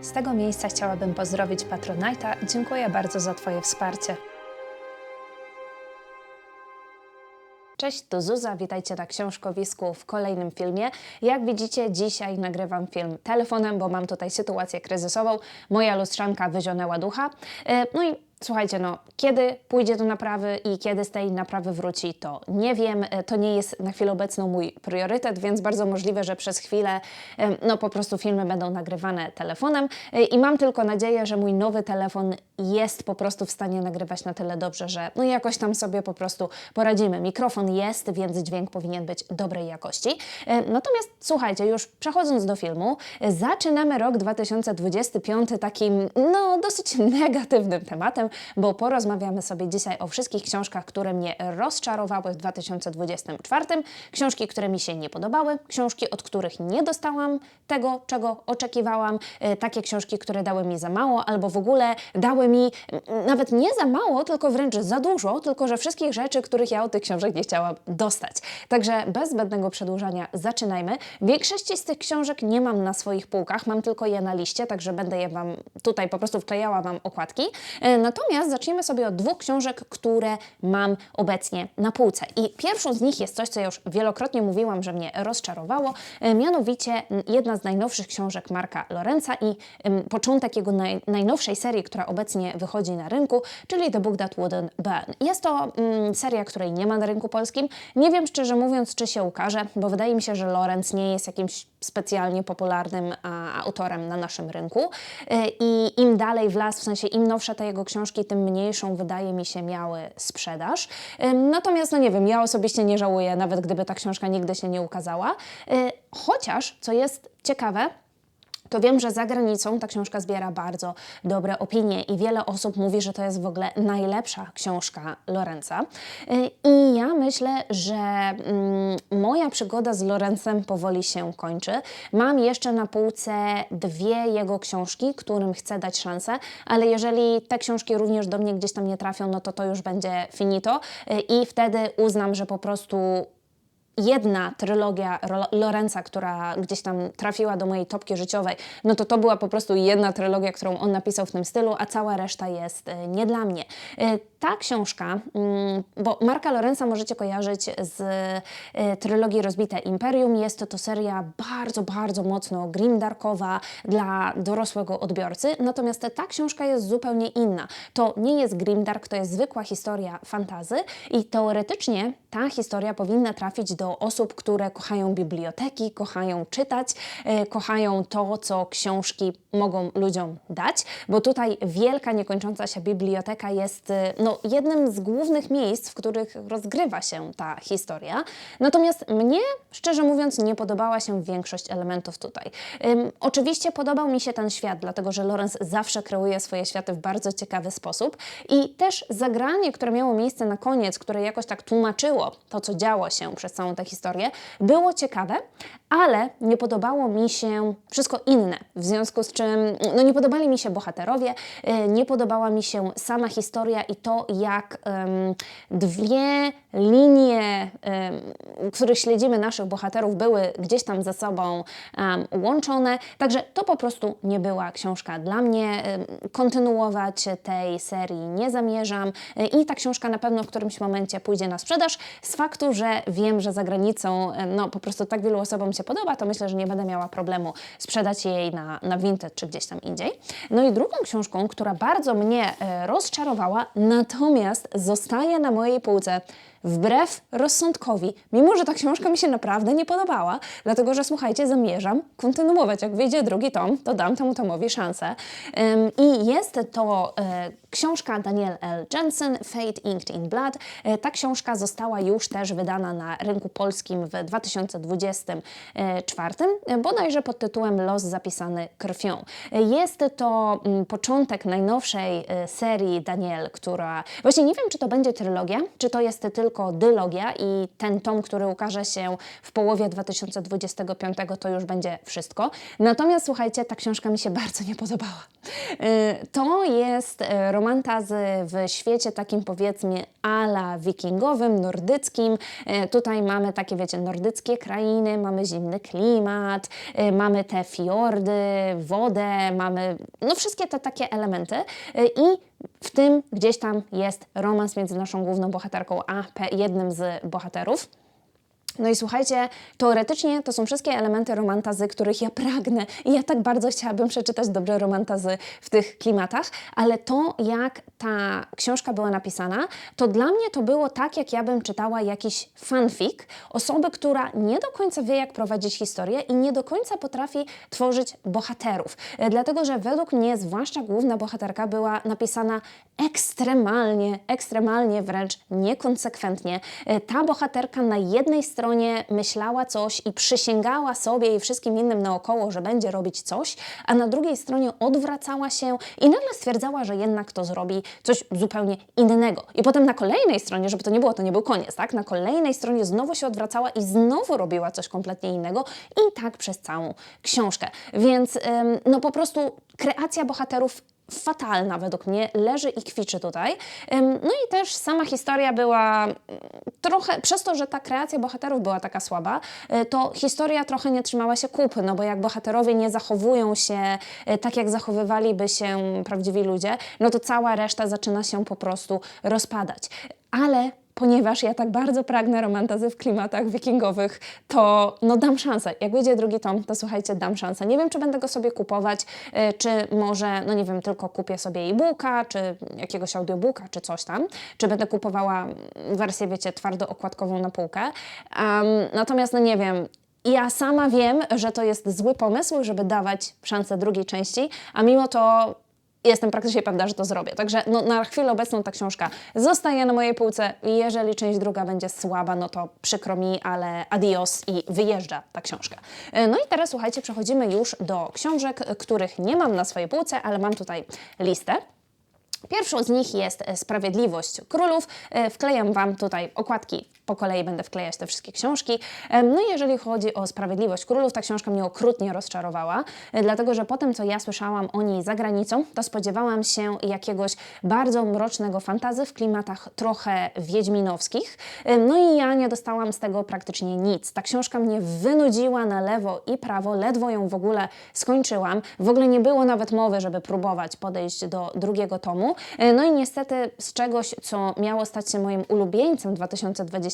Z tego miejsca chciałabym pozdrowić Patronite'a. Dziękuję bardzo za Twoje wsparcie. Cześć, to Zuza, witajcie na książkowisku w kolejnym filmie. Jak widzicie, dzisiaj nagrywam film telefonem, bo mam tutaj sytuację kryzysową. Moja lustrzanka wyzionęła ducha. E, No i słuchajcie, no, kiedy pójdzie do naprawy i kiedy z tej naprawy wróci, to nie wiem. E, To nie jest na chwilę obecną mój priorytet, więc bardzo możliwe, że przez chwilę no, po prostu filmy będą nagrywane telefonem. E, I mam tylko nadzieję, że mój nowy telefon jest po prostu w stanie nagrywać na tyle dobrze, że no jakoś tam sobie po prostu poradzimy. Mikrofon jest, więc dźwięk powinien być dobrej jakości. E, Natomiast słuchajcie, już przechodząc do filmu, e, zaczynamy rok 2025 takim no dosyć negatywnym tematem, bo porozmawiamy sobie dzisiaj o wszystkich książkach, które mnie rozczarowały w 2024, książki, które mi się nie podobały, książki, od których nie dostałam tego, czego oczekiwałam, e, takie książki, które dały mi za mało, albo w ogóle dały mi nawet nie za mało, tylko wręcz za dużo, tylko że wszystkich rzeczy, których ja od tych książek nie chciałam dostać. Także bez zbędnego przedłużania zaczynajmy. Większości z tych książek nie mam na swoich półkach, mam tylko je na liście, także będę je Wam tutaj po prostu wklejała Wam okładki. E, Natomiast zacznijmy sobie od dwóch książek, które mam obecnie na półce. I pierwszą z nich jest coś, co już wielokrotnie mówiłam, że mnie rozczarowało, e, mianowicie jedna z najnowszych książek Marka Lorenza i początek jego naj, najnowszej serii, która obecnie wychodzi na rynku, czyli The Book That Wouldn't Burn. Jest to mm, seria, której nie ma na rynku polskim. Nie wiem szczerze mówiąc, czy się ukaże, bo wydaje mi się, że Lorenz nie jest jakimś specjalnie popularnym a, autorem na naszym rynku. E, I im dalej w las, w sensie im nowsze te jego książki, tym mniejszą wydaje mi się miały sprzedaż. E, Natomiast, no nie wiem, ja osobiście nie żałuję, nawet gdyby ta książka nigdy się nie ukazała. E, Chociaż, co jest ciekawe, to wiem, że za granicą ta książka zbiera bardzo dobre opinie i wiele osób mówi, że to jest w ogóle najlepsza książka Lorenza. Y, I ja myślę, że mm, moja przygoda z Lorencem powoli się kończy. Mam jeszcze na półce dwie jego książki, którym chcę dać szansę, ale jeżeli te książki również do mnie gdzieś tam nie trafią, no to to już będzie finito y, i wtedy uznam, że po prostu jedna trylogia Lorenza, która gdzieś tam trafiła do mojej topki życiowej, no to to była po prostu jedna trylogia, którą on napisał w tym stylu, a cała reszta jest e, nie dla mnie. E, Ta książka, mm, bo Marka Lorenza możecie kojarzyć z e, trylogii Rozbite Imperium, jest to seria bardzo, bardzo mocno grimdarkowa dla dorosłego odbiorcy, natomiast ta książka jest zupełnie inna. To nie jest grimdark, to jest zwykła historia fantazy i teoretycznie ta historia powinna trafić do osób, które kochają biblioteki, kochają czytać, e, kochają to, co książki mogą ludziom dać, bo tutaj wielka, niekończąca się biblioteka jest e, no, jednym z głównych miejsc, w których rozgrywa się ta historia. Natomiast mnie, szczerze mówiąc, nie podobała się większość elementów tutaj. Ym, oczywiście podobał mi się ten świat, dlatego że Lorenz zawsze kreuje swoje światy w bardzo ciekawy sposób i też zagranie, które miało miejsce na koniec, które jakoś tak tłumaczyło to, co działo się przez całą tę historię, było ciekawe, ale nie podobało mi się wszystko inne, w związku z czym no nie podobali mi się bohaterowie, y, nie podobała mi się sama historia i to, jak em, dwie linie, em, których śledzimy naszych bohaterów, były gdzieś tam ze sobą em, łączone. Także to po prostu nie była książka dla mnie. Kontynuować tej serii nie zamierzam y, i ta książka na pewno w którymś momencie pójdzie na sprzedaż. Z faktu, że wiem, że za granicą em, no, po prostu tak wielu osobom się podoba, to myślę, że nie będę miała problemu sprzedać jej na, na Vinted czy gdzieś tam indziej. No i drugą książką, która bardzo mnie e, rozczarowała, natomiast zostaje na mojej półce wbrew rozsądkowi, mimo że ta książka mi się naprawdę nie podobała, dlatego że słuchajcie, zamierzam kontynuować. Jak wyjdzie drugi tom, to dam temu tomowi szansę. I jest to e, książka Daniel L. Jensen, Fate Inked in Blood. E, ta książka została już też wydana na rynku polskim w 2024, e, bodajże pod tytułem Los zapisany krwią. E, Jest to mm, początek najnowszej e, serii Daniel, która... Właśnie nie wiem, czy to będzie trylogia, czy to jest tylko dylogia i ten tom, który ukaże się w połowie 2025 to już będzie wszystko. Natomiast słuchajcie, ta książka mi się bardzo nie podobała. To jest romantazy w świecie takim powiedzmy ala wikingowym, nordyckim. Y, Tutaj mamy takie, wiecie, nordyckie krainy, mamy zimny klimat, y, mamy te fiordy, wodę, mamy no wszystkie te takie elementy y, i w tym gdzieś tam jest romans między naszą główną bohaterką a jednym z bohaterów. No i słuchajcie, teoretycznie to są wszystkie elementy romantazy, których ja pragnę i ja tak bardzo chciałabym przeczytać dobre romantazy w tych klimatach, ale to jak ta książka była napisana, to dla mnie to było tak, jak ja bym czytała jakiś fanfic osoby, która nie do końca wie, jak prowadzić historię i nie do końca potrafi tworzyć bohaterów. Dlatego, że według mnie, zwłaszcza główna bohaterka była napisana ekstremalnie, ekstremalnie wręcz niekonsekwentnie. Ta bohaterka na jednej stronie myślała coś i przysięgała sobie i wszystkim innym naokoło, że będzie robić coś, a na drugiej stronie odwracała się i nagle stwierdzała, że jednak to zrobi coś zupełnie innego. I potem na kolejnej stronie, żeby to nie było, to nie był koniec, tak? Na kolejnej stronie znowu się odwracała i znowu robiła coś kompletnie innego i tak przez całą książkę. Więc ym, no po prostu kreacja bohaterów fatalna według mnie, leży i kwiczy tutaj. No i też sama historia była mm, trochę, przez to, że ta kreacja bohaterów była taka słaba, y, to historia trochę nie trzymała się kupy, no bo jak bohaterowie nie zachowują się y, tak, jak zachowywaliby się prawdziwi ludzie, no to cała reszta zaczyna się po prostu rozpadać. Ale ponieważ ja tak bardzo pragnę romantazy w klimatach wikingowych, to no dam szansę. Jak wyjdzie drugi tom, to słuchajcie, dam szansę. Nie wiem, czy będę go sobie kupować, y, czy może, no nie wiem, tylko kupię sobie e-booka, czy jakiegoś audiobooka, czy coś tam, czy będę kupowała wersję, wiecie, twardo okładkową na półkę. Um, natomiast, no nie wiem, ja sama wiem, że to jest zły pomysł, żeby dawać szansę drugiej części, a mimo to jestem praktycznie pewna, że to zrobię. Także no, na chwilę obecną ta książka zostaje na mojej półce jeżeli część druga będzie słaba, no to przykro mi, ale adios i wyjeżdża ta książka. E, No i teraz słuchajcie, przechodzimy już do książek, których nie mam na swojej półce, ale mam tutaj listę. Pierwszą z nich jest Sprawiedliwość Królów. E, Wklejam Wam tutaj okładki, po kolei będę wklejać te wszystkie książki. E, No i jeżeli chodzi o Sprawiedliwość Królów, ta książka mnie okrutnie rozczarowała, e, dlatego że po tym, co ja słyszałam o niej za granicą, to spodziewałam się jakiegoś bardzo mrocznego fantazy w klimatach trochę wiedźminowskich. E, No i ja nie dostałam z tego praktycznie nic. Ta książka mnie wynudziła na lewo i prawo, ledwo ją w ogóle skończyłam. W ogóle nie było nawet mowy, żeby próbować podejść do drugiego tomu. No i niestety z czegoś, co miało stać się moim ulubieńcem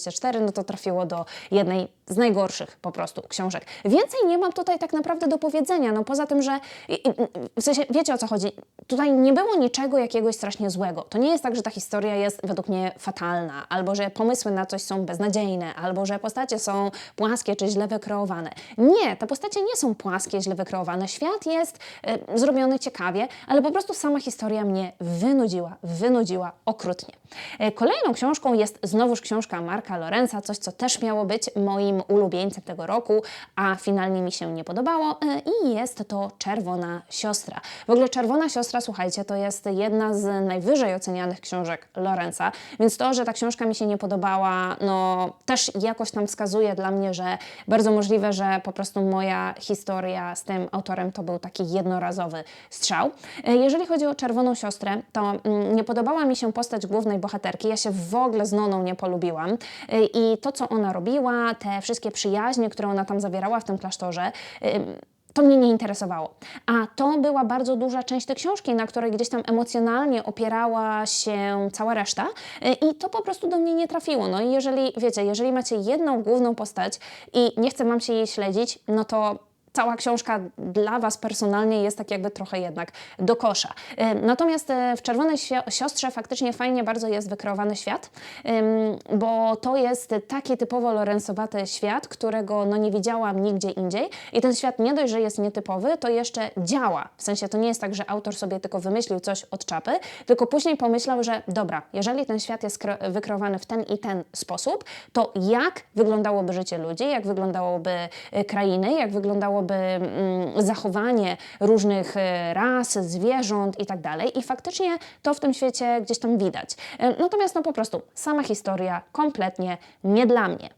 2024, no to trafiło do jednej z najgorszych po prostu książek. Więcej nie mam tutaj tak naprawdę do powiedzenia, no poza tym, że w sensie wiecie o co chodzi. Tutaj nie było niczego jakiegoś strasznie złego. To nie jest tak, że ta historia jest według mnie fatalna, albo że pomysły na coś są beznadziejne, albo że postacie są płaskie czy źle wykreowane. Nie, te postacie nie są płaskie, źle wykreowane. Świat jest e, zrobiony ciekawie, ale po prostu sama historia mnie wynudziła, wynudziła okrutnie. E, Kolejną książką jest znowuż książka Marka Lorenza, coś co też miało być moim ulubieńcem tego roku, a finalnie mi się nie podobało e, i jest to Czerwona Siostra. W ogóle Czerwona Siostra, słuchajcie, to jest jedna z najwyżej ocenianych książek Lorenza, więc to, że ta książka mi się nie podobała, no też jakoś tam wskazuje dla mnie, że bardzo możliwe, że po prostu moja historia z tym autorem to był taki jednorazowy strzał. E, Jeżeli chodzi o Czerwoną Siostrę, to mm, nie podobała mi się postać głównej bohaterki. Ja się w ogóle z Noną nie polubiłam. I to, co ona robiła, te wszystkie przyjaźnie, które ona tam zawierała w tym klasztorze, to mnie nie interesowało. A to była bardzo duża część tej książki, na której gdzieś tam emocjonalnie opierała się cała reszta y, i to po prostu do mnie nie trafiło. No i jeżeli, wiecie, jeżeli macie jedną główną postać i nie chce Wam się jej śledzić, no to cała książka dla Was personalnie jest tak jakby trochę jednak do kosza. Natomiast e, w Czerwonej Sio- Siostrze faktycznie fajnie bardzo jest wykreowany świat, bo to jest taki typowo lorenzowaty świat, którego no nie widziałam nigdzie indziej i ten świat nie dość, że jest nietypowy, to jeszcze działa. W sensie to nie jest tak, że autor sobie tylko wymyślił coś od czapy, tylko później pomyślał, że dobra, jeżeli ten świat jest kre- wykreowany w ten i ten sposób, to jak wyglądałoby życie ludzi, jak wyglądałoby e, krainy, jak wyglądałoby mm, zachowanie różnych e, ras, zwierząt i tak dalej. I faktycznie to w tym świecie gdzieś tam widać. E, Natomiast no po prostu sama historia kompletnie nie dla mnie.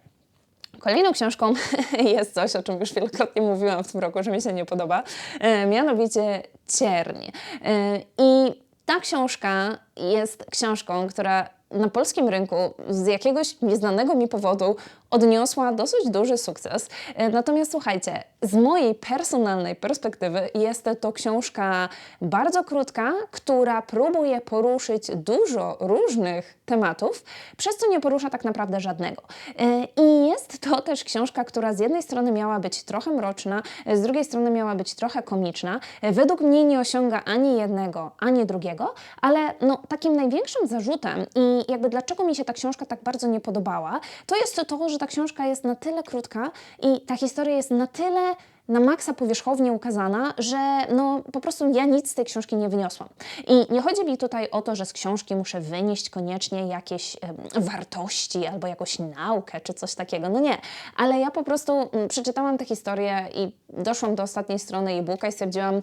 Kolejną książką jest coś, o czym już wielokrotnie mówiłam w tym roku, że mi się nie podoba, e, mianowicie Cierń. E, I ta książka jest książką, która na polskim rynku z jakiegoś nieznanego mi powodu odniosła dosyć duży sukces. E, Natomiast słuchajcie, z mojej personalnej perspektywy jest to książka bardzo krótka, która próbuje poruszyć dużo różnych tematów, przez co nie porusza tak naprawdę żadnego. E, I jest to też książka, która z jednej strony miała być trochę mroczna, z drugiej strony miała być trochę komiczna. E, Według mnie nie osiąga ani jednego, ani drugiego, ale no, takim największym zarzutem i jakby dlaczego mi się ta książka tak bardzo nie podobała, to jest to, że ta książka jest na tyle krótka i ta historia jest na tyle na maksa powierzchownie ukazana, że no po prostu ja nic z tej książki nie wyniosłam. I nie chodzi mi tutaj o to, że z książki muszę wynieść koniecznie jakieś wartości albo jakąś naukę czy coś takiego. No nie, ale ja po prostu mm, przeczytałam tę historię i doszłam do ostatniej strony e-booka i stwierdziłam,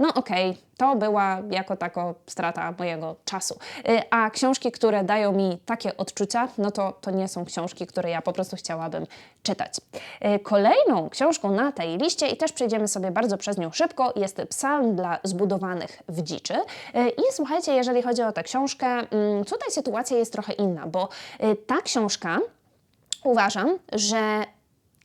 no okej, to była jako tako strata mojego czasu. Y, A książki, które dają mi takie odczucia, no to, to nie są książki, które ja po prostu chciałabym czytać. Y, Kolejną książką na tej liście, i też przejdziemy sobie bardzo przez nią szybko, jest Psalm dla zbudowanych w dziczy. Y, I słuchajcie, jeżeli chodzi o tę książkę, mm, tutaj sytuacja jest trochę inna, bo ta książka uważam, że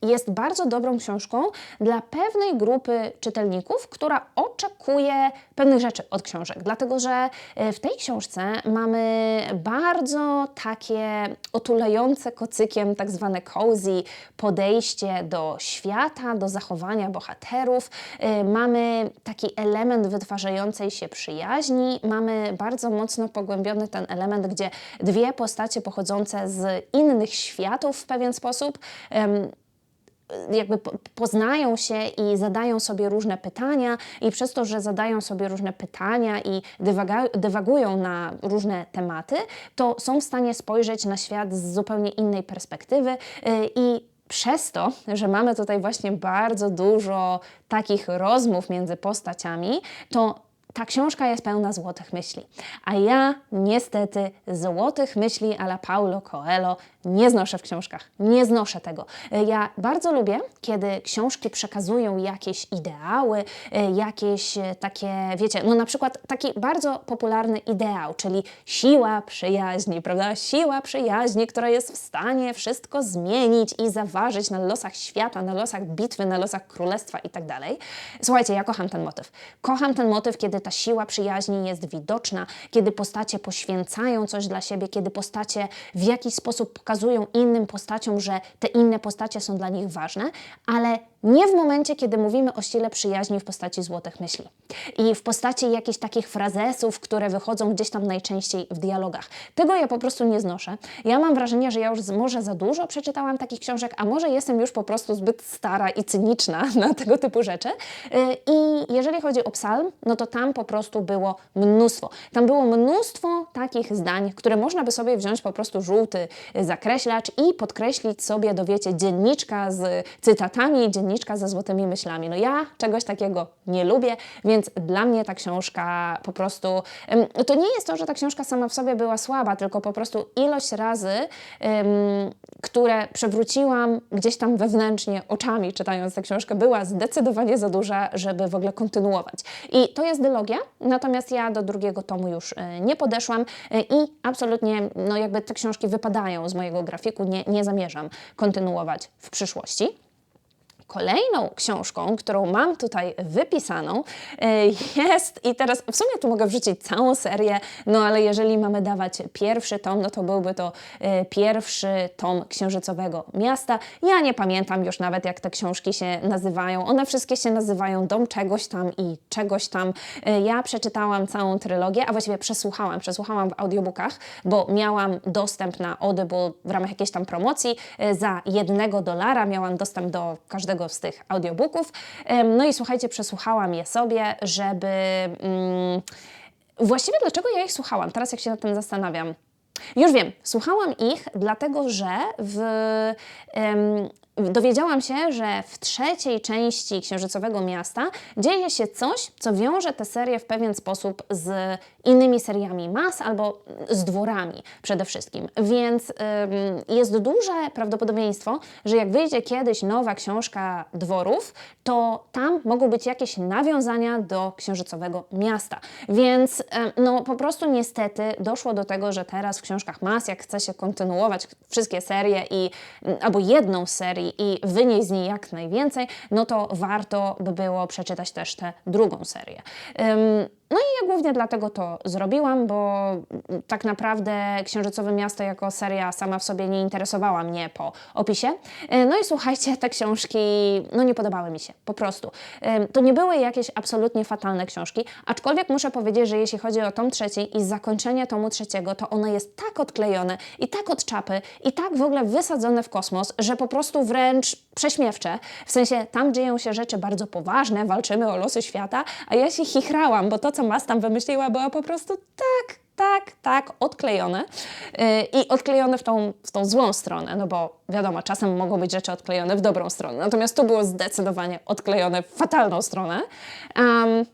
jest bardzo dobrą książką dla pewnej grupy czytelników, która oczekuje pewnych rzeczy od książek. Dlatego, że e, w tej książce mamy bardzo takie otulające kocykiem, tak zwane cozy podejście do świata, do zachowania bohaterów. E, Mamy taki element wytwarzającej się przyjaźni, mamy bardzo mocno pogłębiony ten element, gdzie dwie postacie pochodzące z innych światów w pewien sposób jakby po- poznają się i zadają sobie różne pytania, i przez to, że zadają sobie różne pytania i dywaga- dywagują na różne tematy, to są w stanie spojrzeć na świat z zupełnie innej perspektywy y, i przez to, że mamy tutaj właśnie bardzo dużo takich rozmów między postaciami, to ta książka jest pełna złotych myśli. A ja niestety złotych myśli ala Paulo Coelho nie znoszę w książkach. Nie znoszę tego. E, Ja bardzo lubię, kiedy książki przekazują jakieś ideały, e, jakieś e, takie, wiecie, no na przykład taki bardzo popularny ideał, czyli siła przyjaźni, prawda? Siła przyjaźni, która jest w stanie wszystko zmienić i zaważyć na losach świata, na losach bitwy, na losach królestwa i tak. Słuchajcie, ja kocham ten motyw. Kocham ten motyw, kiedy ta siła przyjaźni jest widoczna, kiedy postacie poświęcają coś dla siebie, kiedy postacie w jakiś sposób pokazują innym postaciom, że te inne postacie są dla nich ważne, ale nie w momencie, kiedy mówimy o sile przyjaźni w postaci złotych myśli i w postaci jakichś takich frazesów, które wychodzą gdzieś tam najczęściej w dialogach. Tego ja po prostu nie znoszę. Ja mam wrażenie, że ja już może za dużo przeczytałam takich książek, a może jestem już po prostu zbyt stara i cyniczna na tego typu rzeczy. Yy, I jeżeli chodzi o psalm, no to tam po prostu było mnóstwo. Tam było mnóstwo takich zdań, które można by sobie wziąć po prostu żółty zakreślacz i podkreślić sobie, do wiecie, dzienniczka z cytatami, dzienniczka ze złotymi myślami. No ja czegoś takiego nie lubię, więc dla mnie ta książka po prostu... To nie jest to, że ta książka sama w sobie była słaba, tylko po prostu ilość razy, które przewróciłam gdzieś tam wewnętrznie oczami, czytając tę książkę, była zdecydowanie za duża, żeby w ogóle kontynuować. I to jest dylogia, natomiast ja do drugiego tomu już e, nie podeszłam e, i absolutnie, no jakby te książki wypadają z mojego grafiku, nie, nie zamierzam kontynuować w przyszłości. Kolejną książką, którą mam tutaj wypisaną, e, jest, i teraz w sumie tu mogę wrzucić całą serię, no ale jeżeli mamy dawać pierwszy tom, no to byłby to e, pierwszy tom Księżycowego Miasta. Ja nie pamiętam już nawet, jak te książki się nazywają. One wszystkie się nazywają Dom czegoś tam i czegoś tam. E, Ja przeczytałam całą trylogię, a właściwie przesłuchałam, przesłuchałam w audiobookach, bo miałam dostęp na Audible w ramach jakiejś tam promocji. Za jednego dolara miałam dostęp do każdego z tych audiobooków. No i słuchajcie, przesłuchałam je sobie, żeby... Mm, właściwie dlaczego ja ich słuchałam? Teraz jak się nad tym zastanawiam. Już wiem, słuchałam ich dlatego, że w, dowiedziałam się, że w trzeciej części Księżycowego Miasta dzieje się coś, co wiąże tę serię w pewien sposób z innymi seriami mas albo z dworami przede wszystkim. Więc ym, jest duże prawdopodobieństwo, że jak wyjdzie kiedyś nowa książka dworów, to tam mogą być jakieś nawiązania do Księżycowego Miasta. Więc ym, no po prostu niestety doszło do tego, że teraz w książkach mas, jak chce się kontynuować wszystkie serie i albo jedną z i wynieść z niej jak najwięcej, no to warto by było przeczytać też tę drugą serię. No i ja głównie dlatego to zrobiłam, bo tak naprawdę Księżycowe Miasto jako seria sama w sobie nie interesowała mnie po opisie. E, No i słuchajcie, te książki no nie podobały mi się, po prostu. E, To nie były jakieś absolutnie fatalne książki, aczkolwiek muszę powiedzieć, że jeśli chodzi o tom trzeci i zakończenie tomu trzeciego, to ono jest tak odklejone i tak od czapy i tak w ogóle wysadzone w kosmos, że po prostu wręcz prześmiewcze. W sensie tam dzieją się rzeczy bardzo poważne, walczymy o losy świata, a ja się chichrałam, bo to, co Mas tam wymyśliła, była po prostu tak, tak, tak odklejone yy, i odklejone w tą, w tą złą stronę, no bo wiadomo, czasem mogą być rzeczy odklejone w dobrą stronę, natomiast to było zdecydowanie odklejone w fatalną stronę. Um,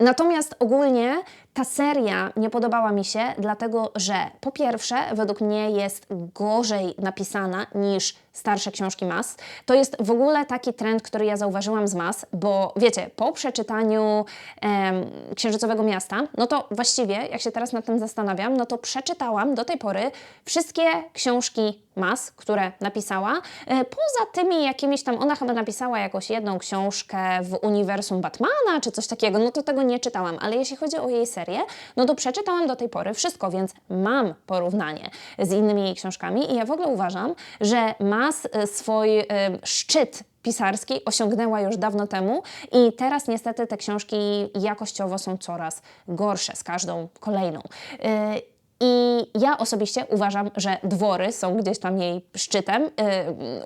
Natomiast ogólnie ta seria nie podobała mi się, dlatego że po pierwsze, według mnie jest gorzej napisana niż starsze książki Mas. To jest w ogóle taki trend, który ja zauważyłam z Mas, bo wiecie, po przeczytaniu em, Księżycowego Miasta, no to właściwie, jak się teraz nad tym zastanawiam, no to przeczytałam do tej pory wszystkie książki Mas, które napisała. E, Poza tymi jakimiś tam, ona chyba napisała jakąś jedną książkę w uniwersum Batmana, czy coś takiego, no to tego nie czytałam, ale jeśli chodzi o jej serię, no to przeczytałam do tej pory wszystko, więc mam porównanie z innymi jej książkami i ja w ogóle uważam, że Mas e, swój e, szczyt pisarski osiągnęła już dawno temu i teraz niestety te książki jakościowo są coraz gorsze z każdą kolejną. I ja osobiście uważam, że dwory są gdzieś tam jej szczytem y,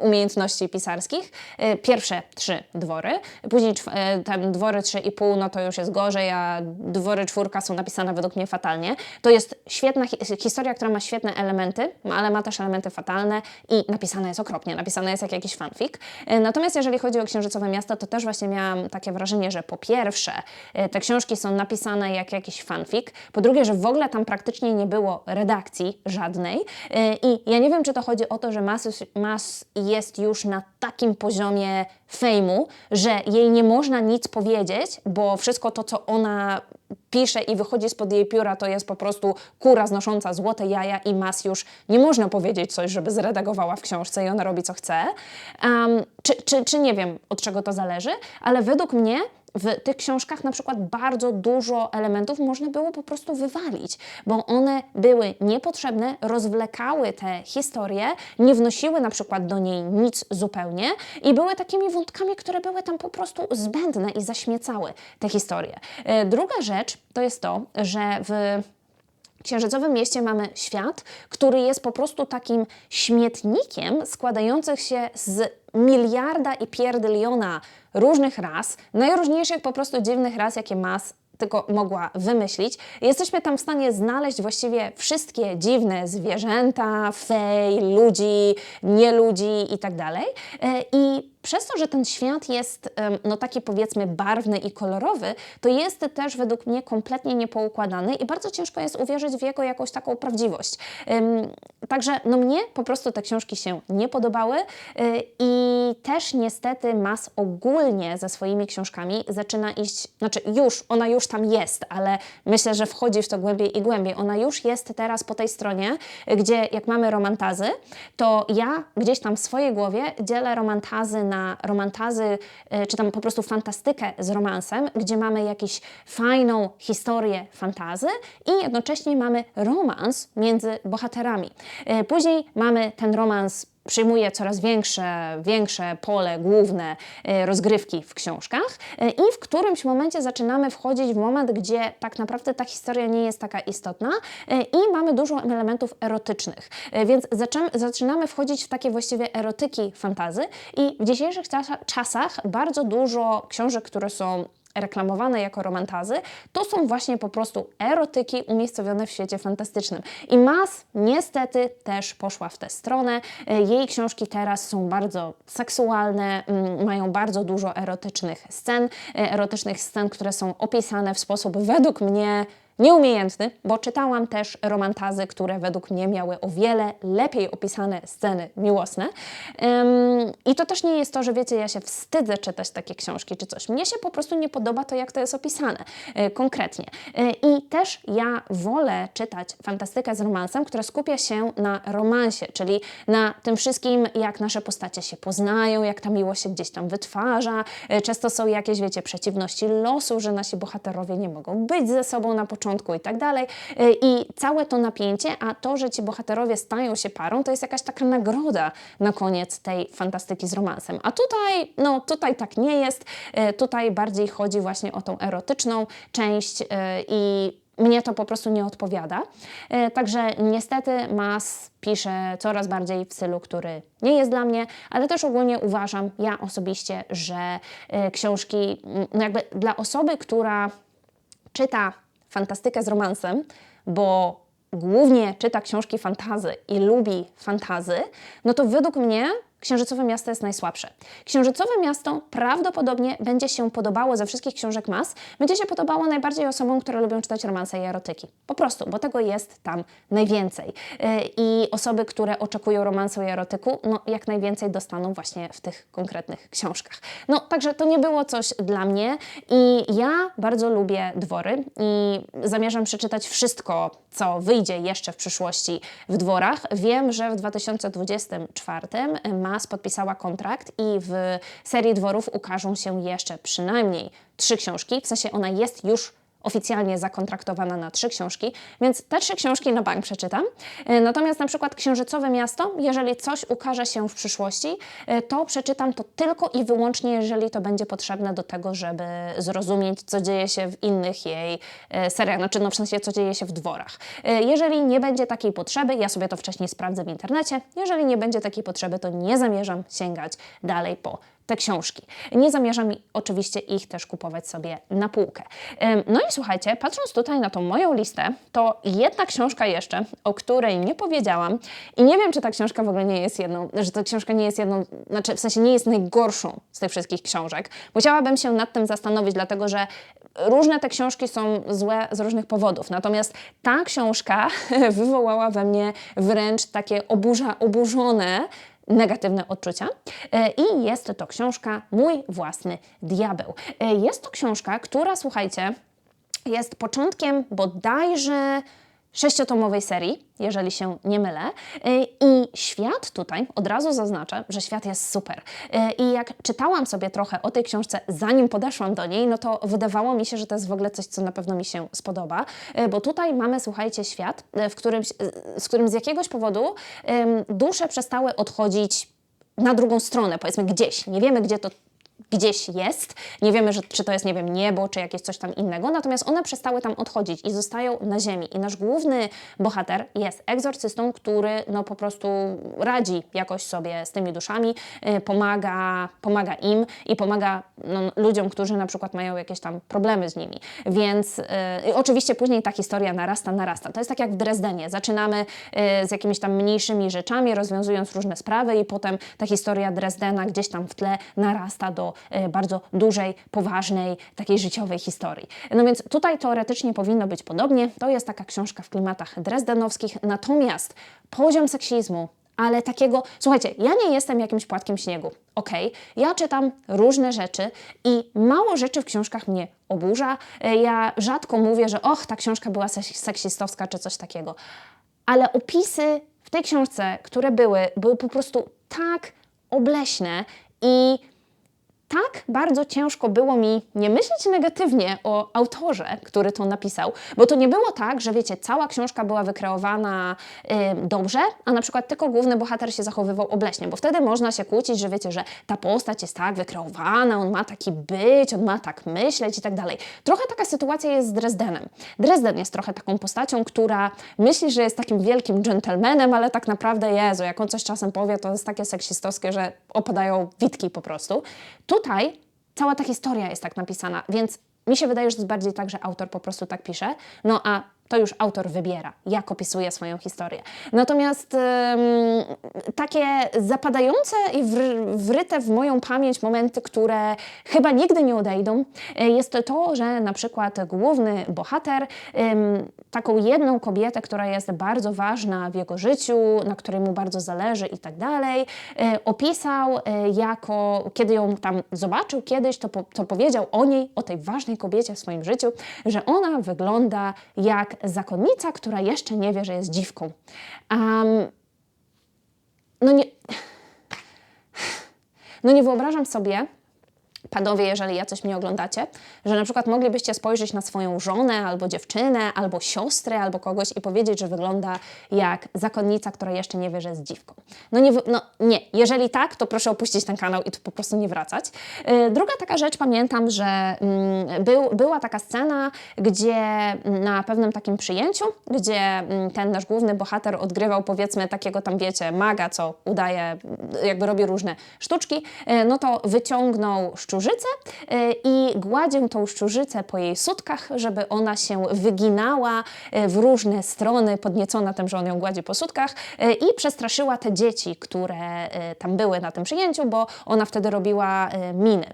umiejętności pisarskich. Y, pierwsze trzy dwory, później y, tam dwory trzy i pół, no to już jest gorzej, a dwory czwórka są napisane według mnie fatalnie. To jest świetna hi- historia, która ma świetne elementy, ale ma też elementy fatalne i napisana jest okropnie, napisana jest jak jakiś fanfic. Y, natomiast jeżeli chodzi o Księżycowe Miasto, to też właśnie miałam takie wrażenie, że po pierwsze y, te książki są napisane jak jakiś fanfic, po drugie, że w ogóle tam praktycznie nie było redakcji żadnej. Yy, I ja nie wiem, czy to chodzi o to, że Mas, Mas jest już na takim poziomie fejmu, że jej nie można nic powiedzieć, bo wszystko to, co ona pisze i wychodzi spod jej pióra, to jest po prostu kura znosząca złote jaja i Mas już nie można powiedzieć coś, żeby zredagowała w książce i ona robi co chce. Um, czy, czy, czy nie wiem, od czego to zależy, ale według mnie w tych książkach na przykład bardzo dużo elementów można było po prostu wywalić, bo one były niepotrzebne, rozwlekały te historie, nie wnosiły na przykład do niej nic zupełnie i były takimi wątkami, które były tam po prostu zbędne i zaśmiecały te historie. E, Druga rzecz to jest to, że w Księżycowym mieście mamy świat, który jest po prostu takim śmietnikiem składających się z miliarda i pierdyliona różnych ras, najróżniejszych po prostu dziwnych ras, jakie Mas tylko mogła wymyślić. Jesteśmy tam w stanie znaleźć właściwie wszystkie dziwne zwierzęta, fej, ludzi, nieludzi i tak. E, przez to, że ten świat jest no taki powiedzmy barwny i kolorowy, to jest też według mnie kompletnie niepoukładany i bardzo ciężko jest uwierzyć w jego jakąś taką prawdziwość. Także no mnie po prostu te książki się nie podobały y, i też niestety Mas ogólnie ze swoimi książkami zaczyna iść, znaczy już, ona już tam jest, ale myślę, że wchodzi w to głębiej i głębiej. Ona już jest teraz po tej stronie, gdzie jak mamy romantazy, to ja gdzieś tam w swojej głowie dzielę romantazy na romantazy, y, czy tam po prostu fantastykę z romansem, gdzie mamy jakąś fajną historię fantazy i jednocześnie mamy romans między bohaterami. Y, Później mamy ten romans przyjmuje coraz większe, większe pole główne y, rozgrywki w książkach y, i w którymś momencie zaczynamy wchodzić w moment, gdzie tak naprawdę ta historia nie jest taka istotna y, i mamy dużo elementów erotycznych. Więc zaczynamy wchodzić w takie właściwie erotyki fantazy i w dzisiejszych czasa- czasach bardzo dużo książek, które są reklamowane jako romantazy, to są właśnie po prostu erotyki umiejscowione w świecie fantastycznym. I Mas niestety też poszła w tę stronę. E, Jej książki teraz są bardzo seksualne, mm, mają bardzo dużo erotycznych scen, e, erotycznych scen, które są opisane w sposób według mnie nieumiejętny, bo czytałam też romantazy, które według mnie miały o wiele lepiej opisane sceny miłosne. Ym, I to też nie jest to, że wiecie, ja się wstydzę czytać takie książki czy coś. Mnie się po prostu nie podoba to, jak to jest opisane y, konkretnie. Y, I też ja wolę czytać fantastykę z romansem, która skupia się na romansie, czyli na tym wszystkim, jak nasze postacie się poznają, jak ta miłość się gdzieś tam wytwarza. Y, Często są jakieś, wiecie, przeciwności losu, że nasi bohaterowie nie mogą być ze sobą na początku i tak dalej. Y, I całe to napięcie, a to, że ci bohaterowie stają się parą, to jest jakaś taka nagroda na koniec tej fantastyki z romansem. A tutaj, no tutaj tak nie jest. Y, Tutaj bardziej chodzi właśnie o tą erotyczną część y, i mnie to po prostu nie odpowiada. Także niestety Mas pisze coraz bardziej w stylu, który nie jest dla mnie, ale też ogólnie uważam, ja osobiście, że książki, no jakby dla osoby, która czyta fantastykę z romansem, bo głównie czyta książki fantazy i lubi fantazy, no to według mnie Księżycowe Miasto jest najsłabsze. Księżycowe Miasto prawdopodobnie będzie się podobało ze wszystkich książek mas, będzie się podobało najbardziej osobom, które lubią czytać romanse i erotyki. Po prostu, bo tego jest tam najwięcej. Yy, I osoby, które oczekują romansu i erotyku, no jak najwięcej dostaną właśnie w tych konkretnych książkach. No także to nie było coś dla mnie i ja bardzo lubię dwory i zamierzam przeczytać wszystko, co wyjdzie jeszcze w przyszłości w dworach. Wiem, że w 2024 MAS podpisała kontrakt i w serii dworów ukażą się jeszcze przynajmniej trzy książki. W sensie ona jest już oficjalnie zakontraktowana na trzy książki, więc te trzy książki na bank przeczytam. E, Natomiast na przykład Księżycowe Miasto, jeżeli coś ukaże się w przyszłości, e, to przeczytam to tylko i wyłącznie, jeżeli to będzie potrzebne do tego, żeby zrozumieć, co dzieje się w innych jej e, seriach, znaczy no w sensie, co dzieje się w dworach. Jeżeli nie będzie takiej potrzeby, ja sobie to wcześniej sprawdzę w internecie, jeżeli nie będzie takiej potrzeby, to nie zamierzam sięgać dalej po te książki. Nie zamierzam oczywiście ich też kupować sobie na półkę. No i słuchajcie, patrząc tutaj na tą moją listę, to jedna książka jeszcze, o której nie powiedziałam i nie wiem, czy ta książka w ogóle nie jest jedną, że ta książka nie jest jedną, znaczy w sensie nie jest najgorszą z tych wszystkich książek. Musiałabym się nad tym zastanowić, dlatego że różne te książki są złe z różnych powodów. Natomiast ta książka wywołała we mnie wręcz takie oburza, oburzone negatywne odczucia. E, I jest to książka Mój własny diabeł. E, Jest to książka, która, słuchajcie, jest początkiem bodajże sześciotomowej serii, jeżeli się nie mylę. E, I świat tutaj, od razu zaznaczę, że świat jest super. E, I jak czytałam sobie trochę o tej książce, zanim podeszłam do niej, no to wydawało mi się, że to jest w ogóle coś, co na pewno mi się spodoba, E, bo tutaj mamy, słuchajcie, świat, w którym, z którym z jakiegoś powodu dusze przestały odchodzić na drugą stronę, powiedzmy gdzieś. Nie wiemy, gdzie to gdzieś jest. Nie wiemy, że, czy to jest, nie wiem, niebo, czy jakieś coś tam innego. Natomiast one przestały tam odchodzić i zostają na ziemi. I nasz główny bohater jest egzorcystą, który no po prostu radzi jakoś sobie z tymi duszami, y, pomaga, pomaga im i pomaga no, ludziom, którzy na przykład mają jakieś tam problemy z nimi. Więc y, i oczywiście później ta historia narasta, narasta. To jest tak jak w Drezdenie. Zaczynamy y, z jakimiś tam mniejszymi rzeczami, rozwiązując różne sprawy i potem ta historia Dresdena gdzieś tam w tle narasta do y, bardzo dużej, poważnej, takiej życiowej historii. No więc tutaj teoretycznie powinno być podobnie. To jest taka książka w klimatach drezdenowskich, natomiast poziom seksizmu, ale takiego, słuchajcie, ja nie jestem jakimś płatkiem śniegu, okej, ja czytam różne rzeczy i mało rzeczy w książkach mnie oburza. E, Ja rzadko mówię, że och, ta książka była seks- seksistowska czy coś takiego, ale opisy w tej książce, które były, były po prostu tak obleśne i bardzo ciężko było mi nie myśleć negatywnie o autorze, który to napisał, bo to nie było tak, że wiecie, cała książka była wykreowana y, dobrze, a na przykład tylko główny bohater się zachowywał obleśnie, bo wtedy można się kłócić, że wiecie, że ta postać jest tak wykreowana, on ma taki być, on ma tak myśleć i tak dalej. Trochę taka sytuacja jest z Dresdenem. Dresden jest trochę taką postacią, która myśli, że jest takim wielkim dżentelmenem, ale tak naprawdę, Jezu, jak on coś czasem powie, to jest takie seksistowskie, że opadają witki po prostu. Tutaj cała ta historia jest tak napisana, więc mi się wydaje, że to jest bardziej tak, że autor po prostu tak pisze, no a to już autor wybiera, jak opisuje swoją historię. Natomiast ym, takie zapadające i wr- wryte w moją pamięć momenty, które chyba nigdy nie odejdą, y, jest to że na przykład główny bohater, ym, taką jedną kobietę, która jest bardzo ważna w jego życiu, na której mu bardzo zależy i tak dalej, y, opisał y, jako, kiedy ją tam zobaczył kiedyś, to, po, to powiedział o niej, o tej ważnej kobiecie w swoim życiu, że ona wygląda jak zakonnica, która jeszcze nie wie, że jest dziwką. Um, no nie. No nie wyobrażam sobie, panowie, jeżeli jacyś mnie oglądacie, że na przykład moglibyście spojrzeć na swoją żonę, albo dziewczynę, albo siostrę, albo kogoś i powiedzieć, że wygląda jak zakonnica, która jeszcze nie wie, że jest dziwką. No nie, no nie. jeżeli tak, to proszę opuścić ten kanał i tu po prostu nie wracać. Yy, Druga taka rzecz, pamiętam, że mm, był, była taka scena, gdzie na pewnym takim przyjęciu, gdzie mm, ten nasz główny bohater odgrywał powiedzmy takiego tam, wiecie, maga, co udaje, mm, jakby robi różne sztuczki, yy, no to wyciągnął szczurzycę yy, i gładził tą szczurzycę po jej sutkach, żeby ona się wyginała yy, w różne strony, podniecona tym, że on ją gładzi po sutkach yy, i przestraszyła te dzieci, które tam były na tym przyjęciu, bo ona wtedy robiła miny.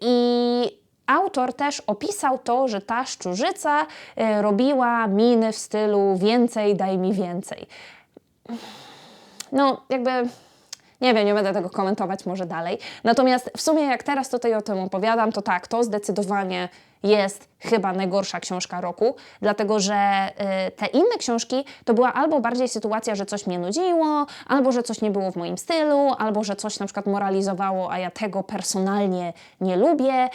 I Autor też opisał to, że ta szczurzyca y, robiła miny w stylu więcej, daj mi więcej. No, jakby nie wiem, nie będę tego komentować może dalej. Natomiast w sumie, jak teraz tutaj o tym opowiadam, to tak, to zdecydowanie jest chyba najgorsza książka roku, dlatego że y, te inne książki to była albo bardziej sytuacja, że coś mnie nudziło, albo że coś nie było w moim stylu, albo że coś na przykład moralizowało, a ja tego personalnie nie lubię.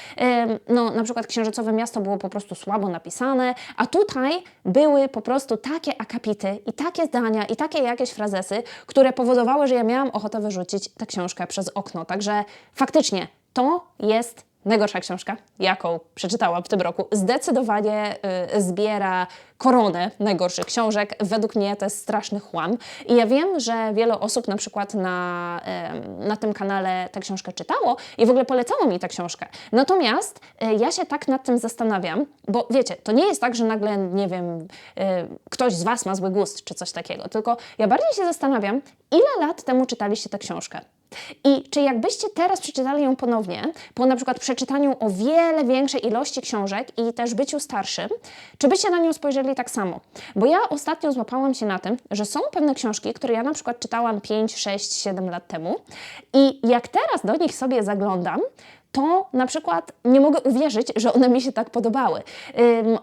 No, na przykład Księżycowe Miasto było po prostu słabo napisane, a tutaj były po prostu takie akapity i takie zdania i takie jakieś frazesy, które powodowały, że ja miałam ochotę wyrzucić tę książkę przez okno. Także faktycznie to jest Najgorsza książka, jaką przeczytałam w tym roku, zdecydowanie y, zbiera koronę najgorszych książek. Według mnie to jest straszny chłam. I ja wiem, że wiele osób na przykład na, na tym kanale tę książkę czytało i w ogóle polecało mi tę książkę. Natomiast y, ja się tak nad tym zastanawiam, bo wiecie, to nie jest tak, że nagle, nie wiem, y, ktoś z Was ma zły gust czy coś takiego, tylko ja bardziej się zastanawiam, ile lat temu czytaliście tę książkę. I czy jakbyście teraz przeczytali ją ponownie, po na przykład przeczytaniu o wiele większej ilości książek i też byciu starszym, czy byście na nią spojrzeli tak samo? Bo ja ostatnio złapałam się na tym, że są pewne książki, które ja na przykład czytałam 5, 6, 7 lat temu i jak teraz do nich sobie zaglądam, to na przykład nie mogę uwierzyć, że one mi się tak podobały.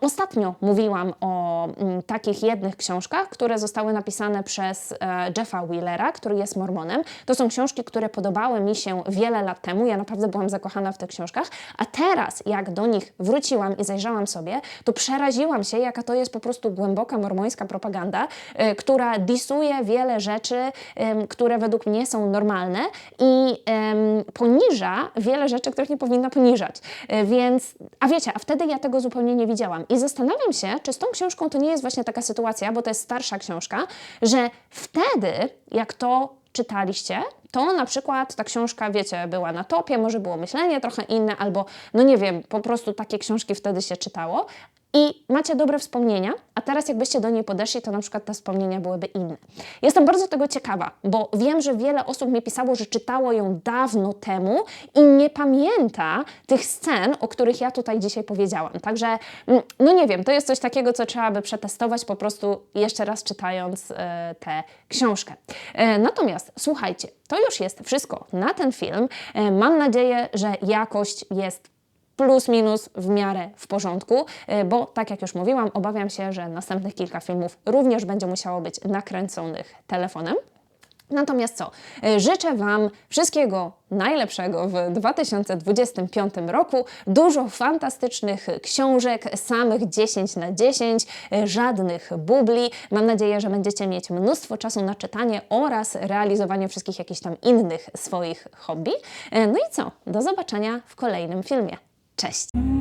Ostatnio mówiłam o ym, takich jednych książkach, które zostały napisane przez e, Jeffa Wheelera, który jest mormonem. To są książki, które podobały mi się wiele lat temu. Ja naprawdę byłam zakochana w tych książkach, a teraz, jak do nich wróciłam i zajrzałam sobie, to przeraziłam się, jaka to jest po prostu głęboka mormońska propaganda, y, która disuje wiele rzeczy, które według mnie są normalne i poniża wiele rzeczy, których nie powinna poniżać. Y, Więc, a wiecie, a wtedy ja tego zupełnie nie widziałam. I zastanawiam się, czy z tą książką to nie jest właśnie taka sytuacja, bo to jest starsza książka, że wtedy, jak to czytaliście, to na przykład ta książka, wiecie, była na topie, może było myślenie trochę inne, albo no nie wiem, po prostu takie książki wtedy się czytało. I macie dobre wspomnienia, a teraz jakbyście do niej podeszli, to na przykład te wspomnienia byłyby inne. Jestem bardzo tego ciekawa, bo wiem, że wiele osób mi pisało, że czytało ją dawno temu i nie pamięta tych scen, o których ja tutaj dzisiaj powiedziałam. Także, mm, no nie wiem, to jest coś takiego, co trzeba by przetestować po prostu jeszcze raz czytając e, tę książkę. E, natomiast słuchajcie, to już jest wszystko na ten film. E, mam nadzieję, że jakość jest plus minus w miarę w porządku, y, bo tak jak już mówiłam, obawiam się, że następnych kilka filmów również będzie musiało być nakręconych telefonem. Natomiast co? Y, Życzę Wam wszystkiego najlepszego w 2025 roku. Dużo fantastycznych książek, samych 10 na 10, y, żadnych bubli. Mam nadzieję, że będziecie mieć mnóstwo czasu na czytanie oraz realizowanie wszystkich jakichś tam innych swoich hobby. No i co? Do zobaczenia w kolejnym filmie. Cześć!